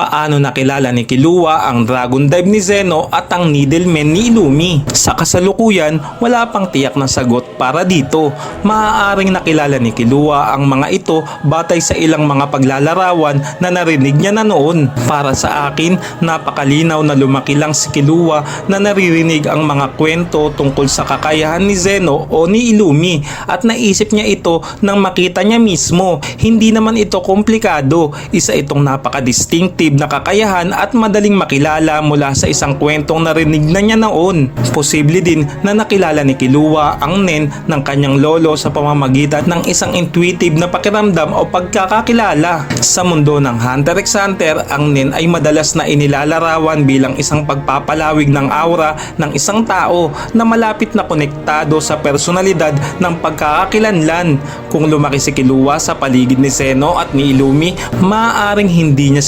Paano nakilala ni Kilua ang Dragon Dive ni Zeno at ang Needleman ni Illumi? Sa kasalukuyan, wala pang tiyak na sagot para dito. Maaaring nakilala ni Kilua ang mga ito batay sa ilang mga paglalarawan na narinig niya na noon. Para sa akin, napakalinaw na lumaki lang si Kilua na naririnig ang mga kwento tungkol sa kakayahan ni Zeno o ni Illumi at naisip niya ito nang makita niya mismo. Hindi naman ito komplikado. Isa itong napaka-distinctive na kakayahan at madaling makilala mula sa isang kwentong narinig na niya noon. Posible din na nakilala ni Kilua ang nen ng kanyang lolo sa pamamagitan ng isang intuitive na pakiramdam o pagkakakilala. Sa mundo ng Hunter x Hunter, ang nen ay madalas na inilalarawan bilang isang pagpapalawig ng aura ng isang tao na malapit na konektado sa personalidad ng pagkakakilanlan. Kung lumaki si Kilua sa paligid ni Zeno at ni Illumi, maaaring hindi niya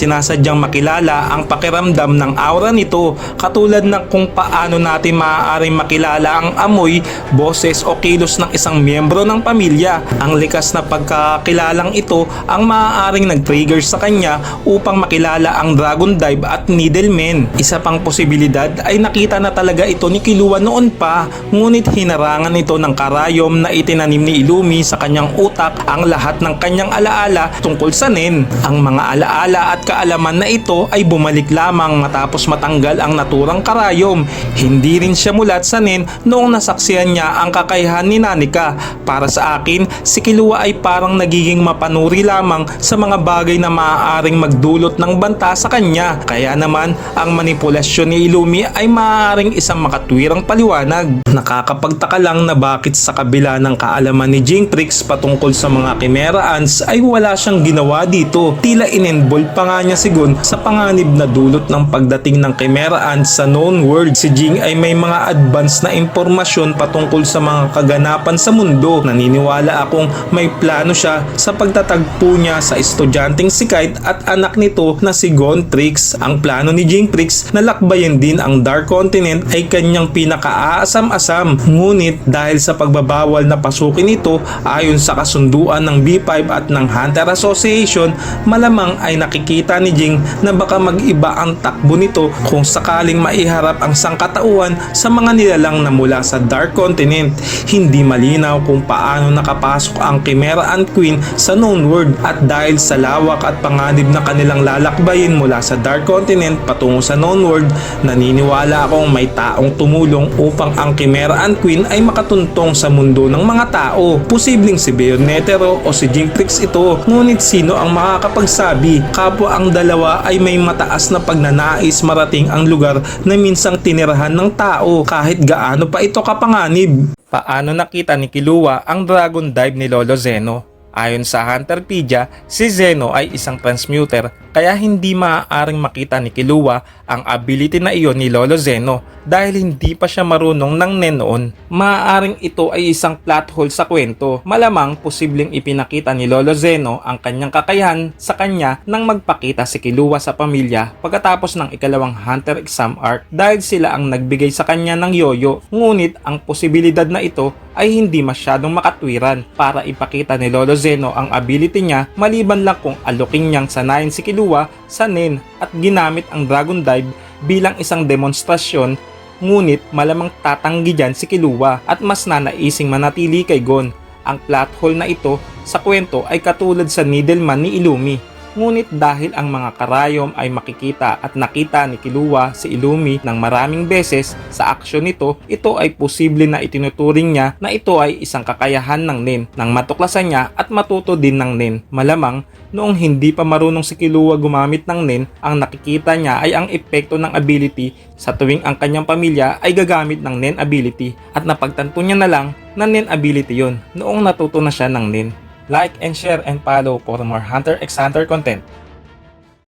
sinasadyang makilala ang pakiramdam ng aura nito katulad ng kung paano natin maaaring makilala ang amoy, boses o kilos ng isang miyembro ng pamilya. Ang likas na pagkakakilalang ito ang maaaring nag-trigger sa kanya upang makilala ang Dragon Dive at Needleman. Isa pang posibilidad ay nakita na talaga ito ni Kilua noon pa ngunit hinarangan ito ng karayom na itinanim ni Illumi sa kanyang utak ang lahat ng kanyang alaala tungkol sa Nen. Ang mga alaala at kaalaman na ito ay bumalik lamang matapos matanggal ang naturang karayom. Hindi rin siya mulat sa Nen noong nasaksiyan niya ang kakayahan ni Nanika. Para sa akin, si Kilua ay parang nagiging mapanuri lamang sa mga bagay na maaaring magdulot ng banta sa kanya. Kaya naman, ang manipulasyon ni Illumi ay maaaring isang makatwirang paliwanag. Nakakapagtaka lang na bakit sa kabila ng kaalaman ni Jintrix patungkol sa mga Chimera Ants ay wala siyang ginawa dito. Tila inenvolve pa nga niya si Gon sa panganib na dulot ng pagdating ng Chimera Ants sa known world. Si Jing ay may mga advance na impormasyon patungkol sa mga kaganapan sa mundo. Naniniwala akong may plano siya sa pagtatagpo niya sa estudyanteng si Kite at anak nito na si Gontrix. Ang plano ni Jintrix na lakbayin din ang Dark Continent ay kanyang pinakaasam-asam. Ngunit dahil sa pagbabawal na pasukin ito ayon sa kasunduan ng B5 at ng Hunter Association, malamang ay nakikita ni Jing na baka mag-iba ang takbo nito kung sakaling maiharap ang sangkatauhan sa mga nilalang na mula sa Dark Continent. Hindi malinaw kung paano nakapasok ang Chimera Ant Queen sa known world at dahil sa lawak at panganib na kanilang lalakbayin mula sa Dark Continent patungo sa known world, naniniwala akong may taong tumulong upang ang Chimera Ant Queen ay makatuntong sa mundo ng mga tao. Posibleng si Bayonetero o si Jintrix ito, ngunit sino ang makakapagsabi? Kapwa ang dalawa ay may mataas na pagnanais marating ang lugar na minsang tinirahan ng tao kahit gaano pa ito kapanganib. Paano nakita ni Kilua ang Dragon Dive ni Lolo Zeno? Ayon sa Hunterpedia, si Zeno ay isang transmuter kaya hindi maaaring makita ni Kilua ang ability na iyon ni Lolo Zeno dahil hindi pa siya marunong ng nen noon. Maaaring ito ay isang plot hole sa kwento. Malamang posibleng ipinakita ni Lolo Zeno ang kanyang kakayahan sa kanya nang magpakita si Kilua sa pamilya pagkatapos ng ikalawang Hunter exam arc dahil sila ang nagbigay sa kanya ng yoyo. Ngunit ang posibilidad na ito ay hindi masyadong makatwiran para ipakita ni Lolo Zeno ang ability niya maliban lang kung aloking niyang sanayin si Kilua sa Nen at ginamit ang Dragon Dive bilang isang demonstrasyon ngunit malamang tatanggi dyan si Kilua at mas nanaising manatili kay Gon. Ang plot hole na ito sa kwento ay katulad sa Needleman ni Illumi. Ngunit dahil ang mga karayom ay makikita at nakita ni Kilua si Illumi ng maraming beses sa aksyon nito, ito ay posible na itinuturing niya na ito ay isang kakayahan ng Nen nang matuklasan niya at matuto din ng Nen. Malamang noong hindi pa marunong si Kilua gumamit ng Nen, ang nakikita niya ay ang epekto ng ability sa tuwing ang kanyang pamilya ay gagamit ng Nen ability at napagtanto niya na lang na Nen ability yon noong natuto na siya ng Nen. Like and share and follow for more Hunter x Hunter content.